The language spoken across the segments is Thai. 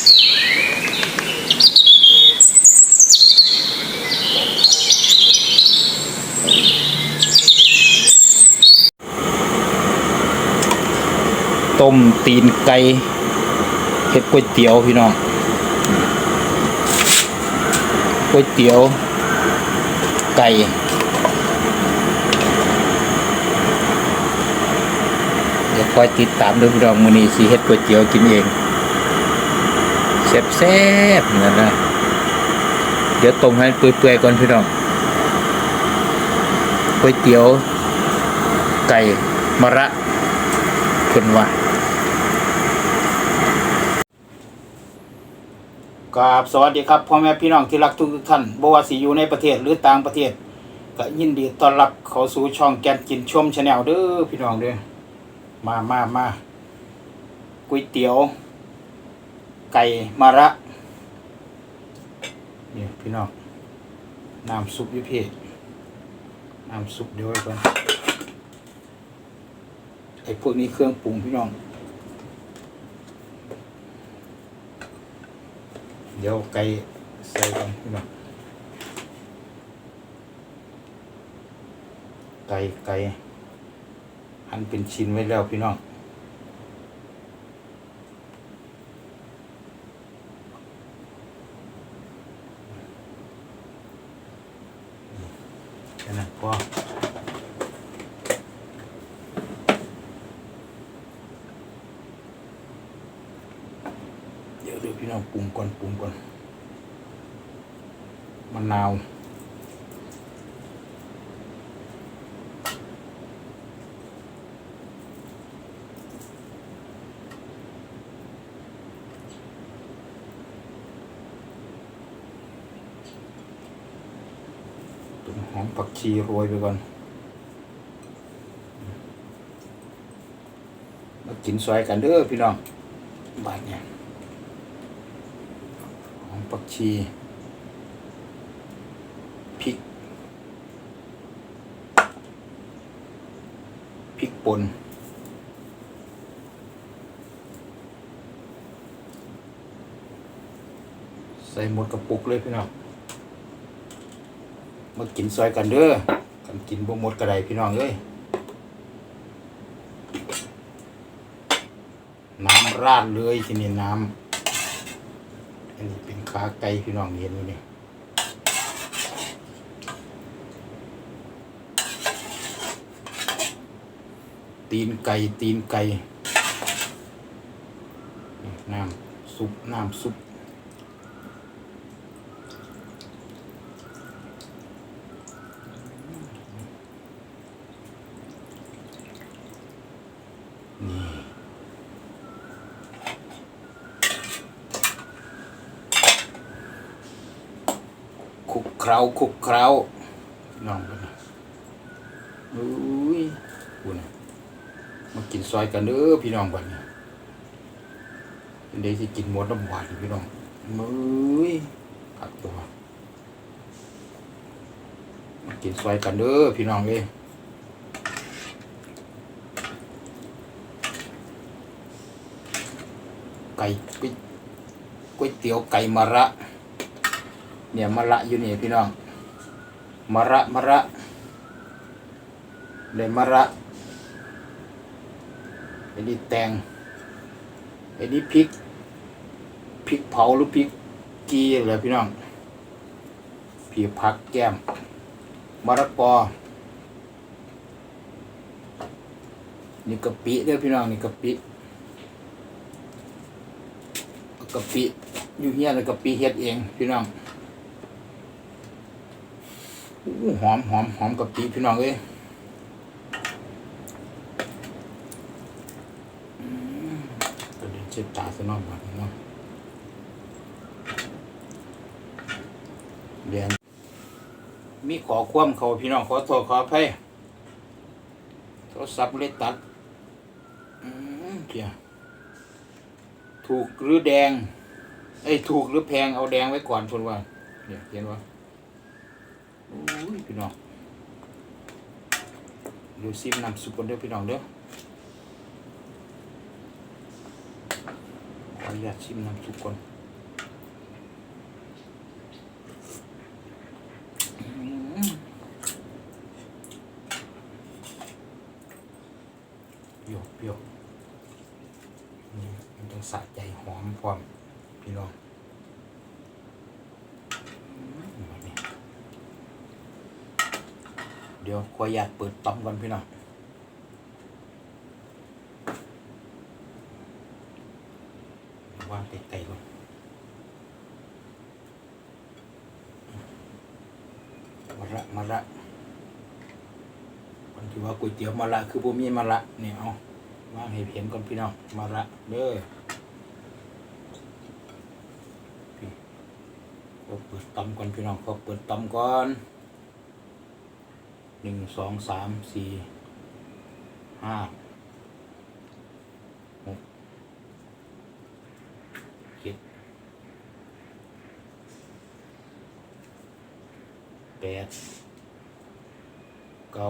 ต้มตีนไก่เฮ็ดก๋วยเตี๋ยวพี่น้องก๋วยเตี๋ยวไก่เดี๋ยวคอยติดตามเด้วยพี่น้องมื้อนี้สิเฮ็ดก๋วยเตี๋ยวกินเอง แซ่บๆนั่นนะเดี๋ยวต้มให้เปื่อยๆก่อนพี่น้องก๋วยเตี๋ยว ไก่มะระเพิ่นว่ากราบสวัสดีครับพ่อแม่พี่น้องที่รักทุกท่านบ่ว่าสิอยู่ในประเทศหรือต่างประเทศ ก็ยินดีต้อนรับเข้าสู่ช่องแกนกินชมชาแนลเด้อพี่น้องเด้อมามามาก๋วยเตี๋ยว ไก่มะระนี่พี่น้องน้ำซุปยู่พี่น้ำซุปเดี๋ยวไว้ก่อนไอ้พวกนี้เครื่องปรุงพี่น้อง เดี๋ยวไก่ใส่กันพี่น้องไก่ไก่หั่นเป็นชิ้นไว้แล้วพี่น้องแค่นั้นพอเดี๋ยวเดี๋ยวพี่น้องปรุงก่อนปรุงก่อนมะนาว ต้นหอมผักชีโรยไปก่อน มากินซอยกันเด้อพี่น้องบาดเนี่ยหอมผักชีพริกพริกป่นใส่หมดกระปุกเลยพี่น้อง มากินซอยกันเด้อกันกินบ่หมดกระไดพี่น้องเอ้ยน้ำราดเลยทีนี้น้ำอันนี้เป็นขาไก่พี่น้องเห็นอยู่นี่ตีนไก่ตีนไก่นี่น้ำซุปน้ำซุป นี่ คลุกเคล้าคลุกเคล้าน้องไปนะอุ้ยคุณมากินซอยกันเด้อพี่น้องบัดนี้เป็นเด็กที่กินหมดน้ำหวานพี่น้องมือยขัดตัวมากินซอยกันเด้อพี่น้องเอ้ยไก่ก๋วยก๋วยเตี๋ยวไก่มะระ เนี่ยมะระอยู่นี่พี่น้องมะระมะระเลยมะระไอ้นี่แตงไอ้นี่พริกพริกเผาหรือพริกกีอะไรพี่น้องผีผักแก้มมะระกอนี่กะปิเด้อพี่น้องนี่กะปิกะปิอยู่เฮียแล้วกะปิเฮ็ดเองพี่น้อง หอมหอมหอมกะปิพี่น้องเอ้ยตัวเด็ดเจ็บตาซะน่อยบ้างเนาะเรียนมีขอความเขาพี่น้องขอโทษขออภัยโทรศัพท์เลยตัดเพียถูกหรือแดง เอ้ยถูกหรือแพงเอาแดงไว้ก่อนชนว่าเนี่ยเห็นว่า อ้ยพี่น้องดูซิมนำสุกคนเด้อพี่น้องเด้อขออนุญาตชิมนำสุกคน งสะใจหอมพร้อมพี่น้องอืมบัดนี้เดี๋ยวขออนุญาตเปิดต้อมก่อนพี่น้องวางไกลๆก่อนมาละมาละคนที่ว่าก๋วยเตี๋ยวมาละคือบ่มีมาละเนี่ยเอาวางให้เห็นก่อนพี่น้องมาละเด้อก็เปิดตำก่อนพี่น้องก็เปิดตำก่อน หนึ่งสองสามสี่ห้าหกเจ็ดแปดเก้า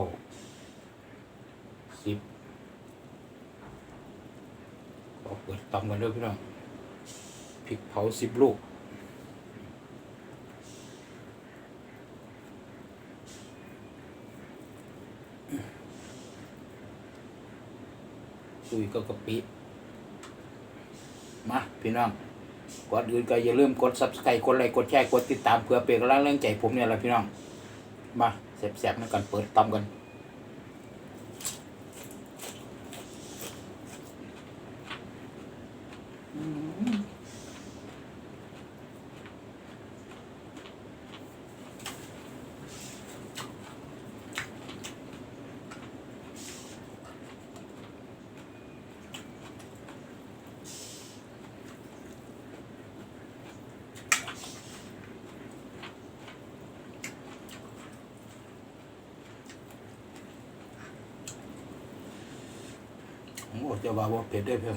สิบก็เปิดตำกันเด้อพี่น้องพริกเผาสิบลูก ยก็กะปิมาพี่น้องก่อนอื่นก็อย่าลืมกดซับสไครต์กดไลค์กดแชร์กดติดตามเพื่อเป็นกำลังแรงใจผมเนี่ยแหละพี่น้อง มาแสบๆนั่นกันเปิดตำกัน จะว่าว่าเผ็ดได้เพียง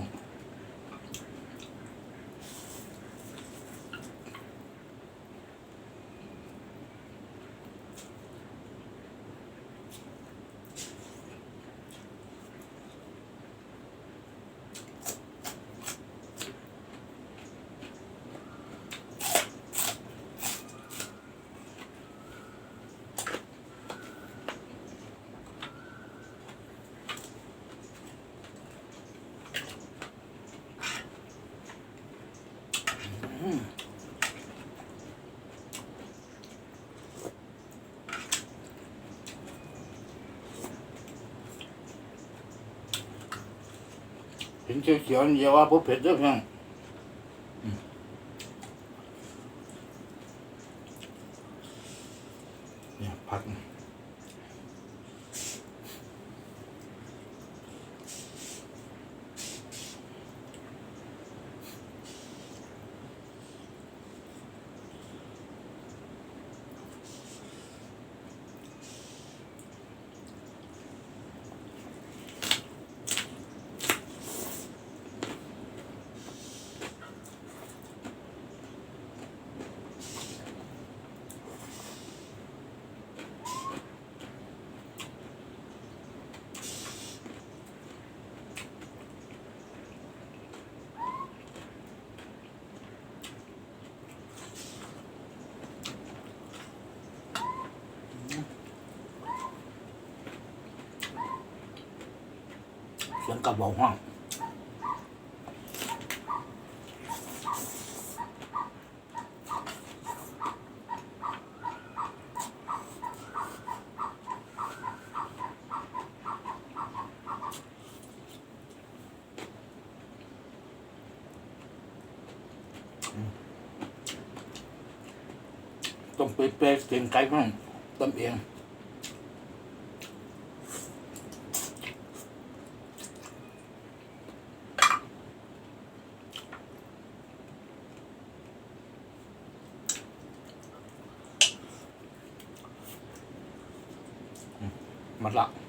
เห็นเขียวๆนี่อย่าว่าบ่เผ็ดได้เพียง เสียงกระบอกห้องต้องไปเปรย์เสียงไก่ห้องต้มเอง ห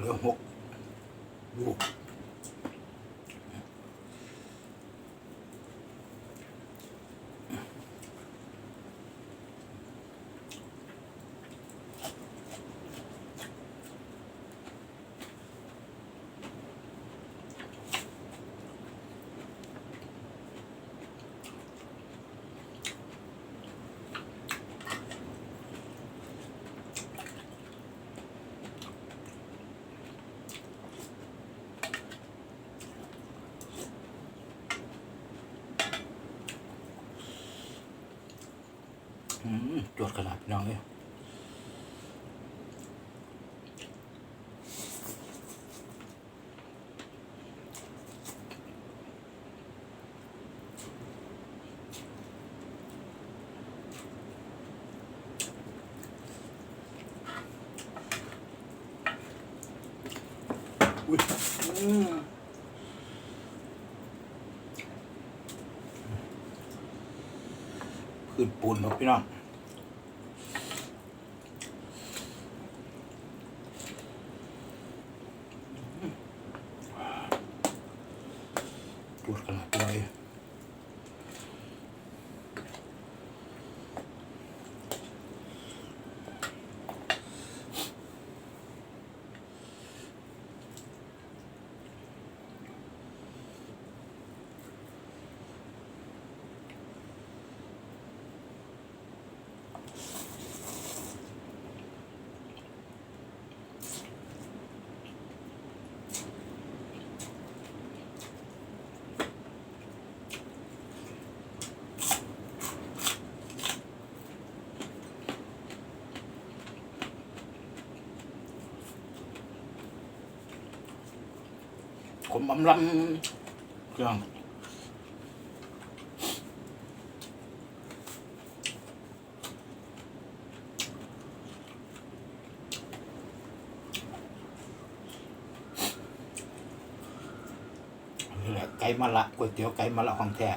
หลือหกลูกอืม จวดขนาดพี่น้องเลยอุ้ยอืมขึ้นปูนครับพี่น้อง ผมอำลำเครื่องไก่มะละก๋วยเตี๋ยวไก่มะละของแท้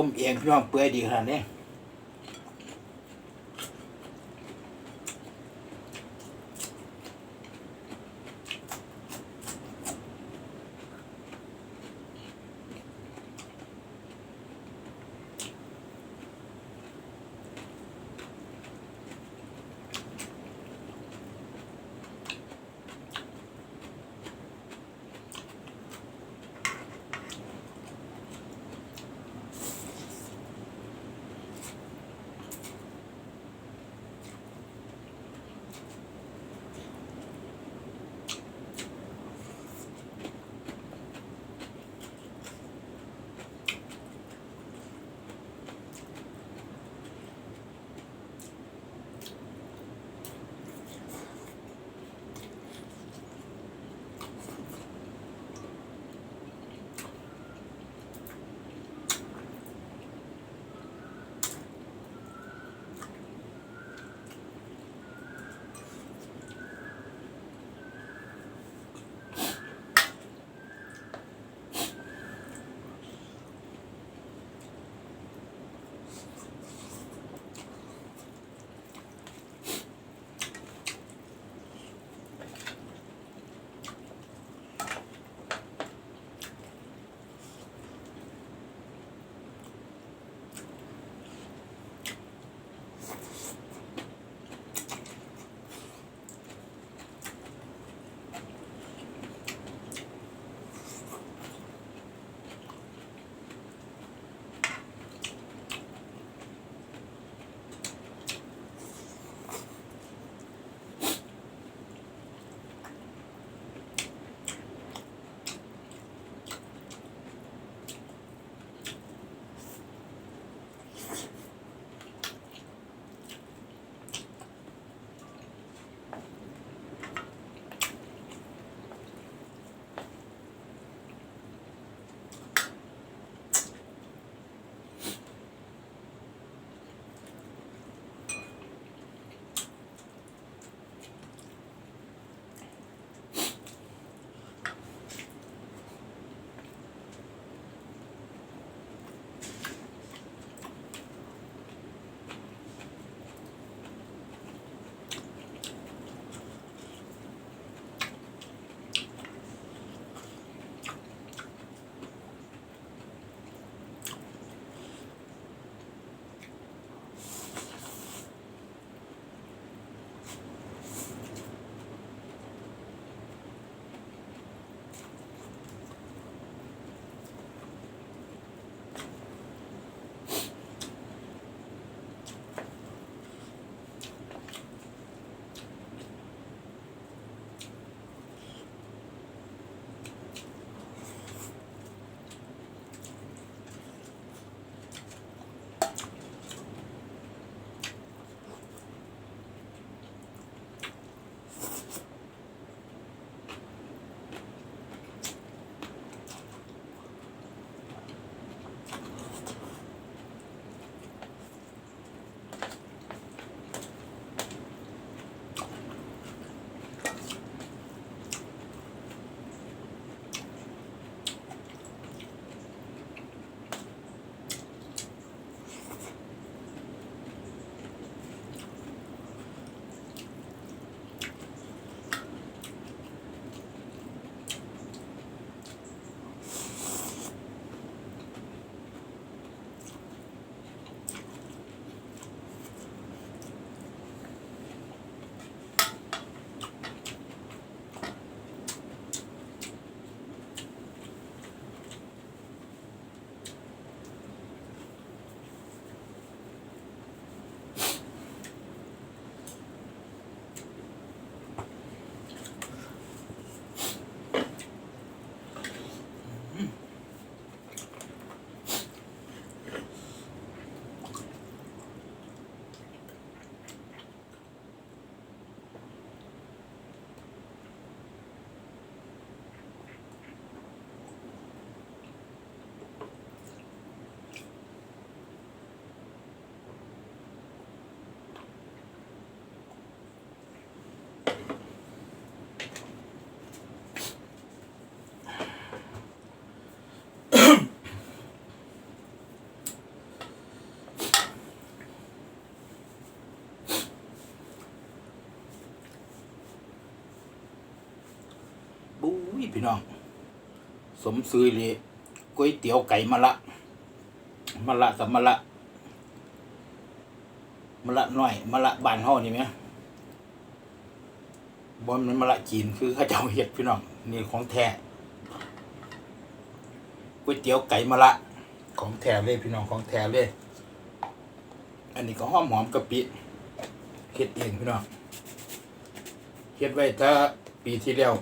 ต้มเองพี่น้องเปื่อยดีขนาดนี้ พี่น้อง สมซื้อเลยก๋วยเตี๋ยวไก่มะละมะละกับมะละมะละน้อยมะละบานห่อนี่ไหมบอลมันมะละจีนคือข้าเจ้าเห็ดพี่น้องนี่ของแท้ก๋วยเตี๋ยวไก่มะละ ของแท้เลยพี่น้องของแท้เลย อันนี้ก็หอมหอมกะปิเฮ็ดเองพี่น้องเฮ็ดไว้ถ้าปีที่แล้ว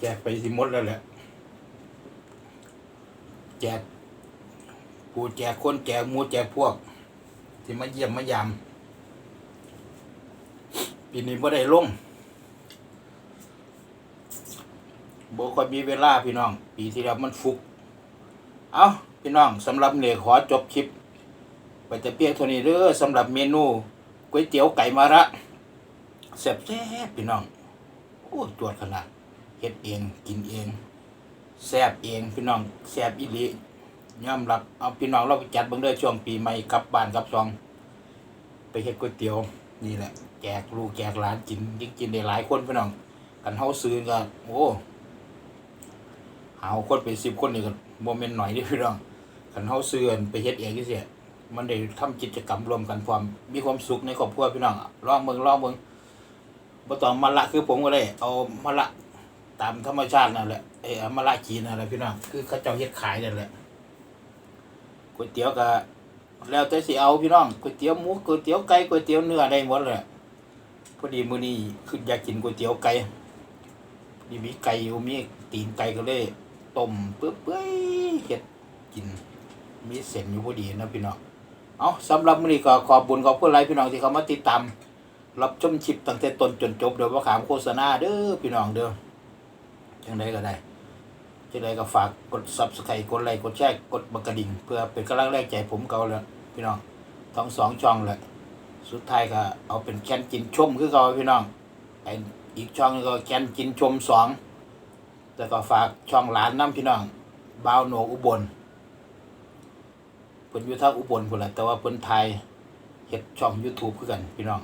แจกไปสิมดแล้วแหละ แจกผู้แจกคนแจกมูแจกพวกที่มาเยี่ยมมายามปีนี้บ่ได้ลงโบคอยมีเวลาพี่น้อง ปีที่แล้วมันฟุก เอาพี่น้องสำหรับเนี่ยขอจบคลิปไปแต่เพียงเท่านี้เด้อสำหรับเมนูก๋วยเตี๋ยวไก่มะระแซ่บแซ่บพี่น้อง โอ้จวดขนาด เฮ็ดเอง กินเองแซบเองพี่น้องแซบอีหลียอมรับเอาพี่น้องเราไปจัดเบิ่งเด้อช่วงปีใหม่กลับบ้านกลับซอง ไปเฮ็ดก๋วยเตี๋ยวนี่แหละแจกลูกแจกหลานกินยิ่งกินได้หลายคนพี่น้องกันเฮาซื้อก็โอ้หาคนเป็น10คนนี่ก็บ่แม่นหน่อยเด้พี่น้องกันเฮาซื้อไปเฮ็ดเองจังซี่มันได้ทำกิจกรรมรวมกันความมีความสุขในครอบครัวพี่น้องลองเบิ่งลองเบิ่งบ่ต้องมาละคือผมก็ได้เอามาละ ตามธรรมชาตินั่นแหละไอ้อมราจีนนั่นแหละพี่น้องคือเขาเจ้าเฮ็ดขายนั่นแหละก๋วยเตี๋ยวก็แล้วแต่สิเอาพี่น้องก๋วยเตี๋ยวหมูก๋วยเตี๋ยวไก่ก๋วยเตี๋ยวเนื้อได้หมดเลยพอดีมื้อนี้คืออยากกินก๋วยเตี๋ยวไก่นี่มีไก่อยู่มีตีนไก่ก็เลยต้มเปื่อยๆเฮ็ดกิน มีเส้นอยู่พอดีนะพี่น้องเอาสำหรับมื้อนี้ก็ขอบคุญขอบคุณหลายพี่น้องที่เข้ามาติดตามรับชมคลิปตั้งแต่ต้นจนจบโดยบ่าขามโฆษณาเด้อพี่น้องเด้อ จังไดก็ได้จังไดก็ฝากกด subscribe กดไลค์กดแชร์กดบักกระดิ่งเพื่อเป็นกำลังแรงใจผมเก่าแล้วพี่น้องทั้งสองช่องเลยสุดท้ายก็เอาเป็นแคนกินชมคือเก่าพี่น้องไออีกช่องนึงก็แคนกินชมสองแต่ก็ฝากช่องหลานน้ำพี่น้องบ่าวโหนกอุบลเพิ่นอยู่ทางอุบลพุ่นแหละแต่ว่าเพิ่นไทยเฮ็ดช่อง YouTube คือกันพี่น้อง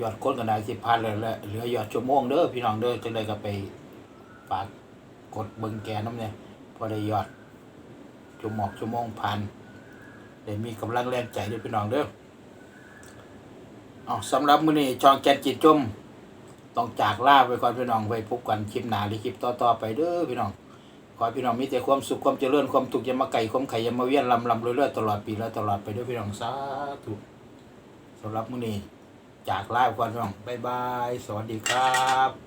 ยอดคนกันได้สิพันเลยแหละเหลือยอดชั่วโมงเด้อพี่น้องเด้อจังเลยก็ไป ฝากกดเบิ่งแกน้ำเนี่ยพอได้ยอดชั่วโมงชั่วโมงพันได้มีกำลังแรงใจด้วยพี่น้องเด้อเอาสำหรับมื้อนี้ช่องแกนจิตจมต้องจากลาไปก่อนพี่น้องไว้พบกันคลิปหน้าหรือคลิปต่อๆไปเด้อพี่น้องขอพี่น้องมีแต่ความสุขความเจริญความทุกยามาไก่ความไข่ยามาเวียนลำลำเรื่อยๆตลอดปีและตลอดไปเด้วยพี่น้องสาธุสำหรับมื้อนี้จากลาไปก่อนพี่น้องบ๊ายบาย สวัสดีครับ